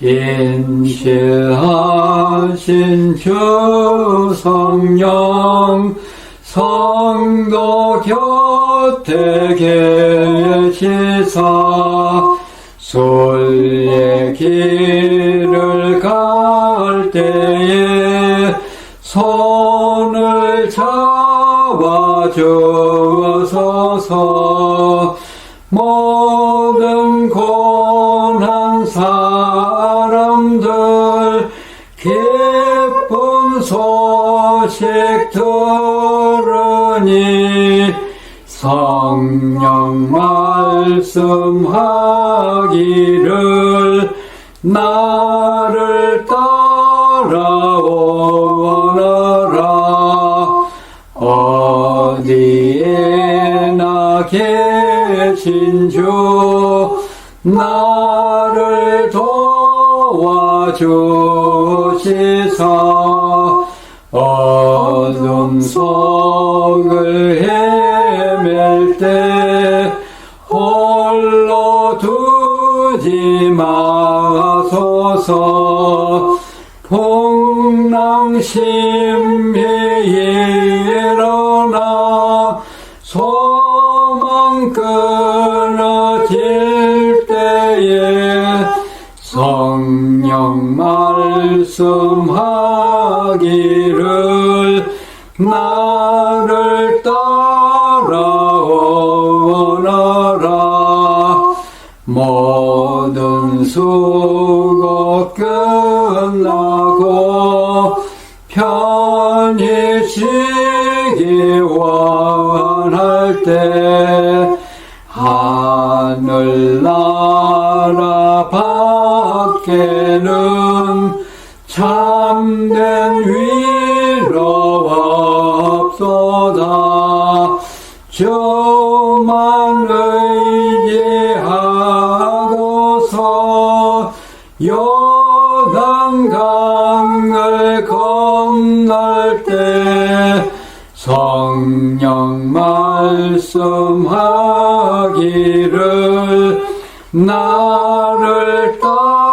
신실하신 주 성령 성도 곁에 계시사 순례 길을 갈 때에 손을 잡아 주소서 소식 들으니 성령 말씀하기를 나를 따라오너라. 어디에나 계신 주? 나를 도와주시사 어둠 속을 헤맬 때 홀로 두지 마소서. 풍랑심이 일어나 소망 끊어질 때에 성령 말씀하기를 나를 따라오너라. 모든 수고 끝나고 편히 쉬기 원할 때 하늘나라 밖에는 참된 위 주만 의지하고서 요단강을 건널 때 성령 말씀하기를 나를 따라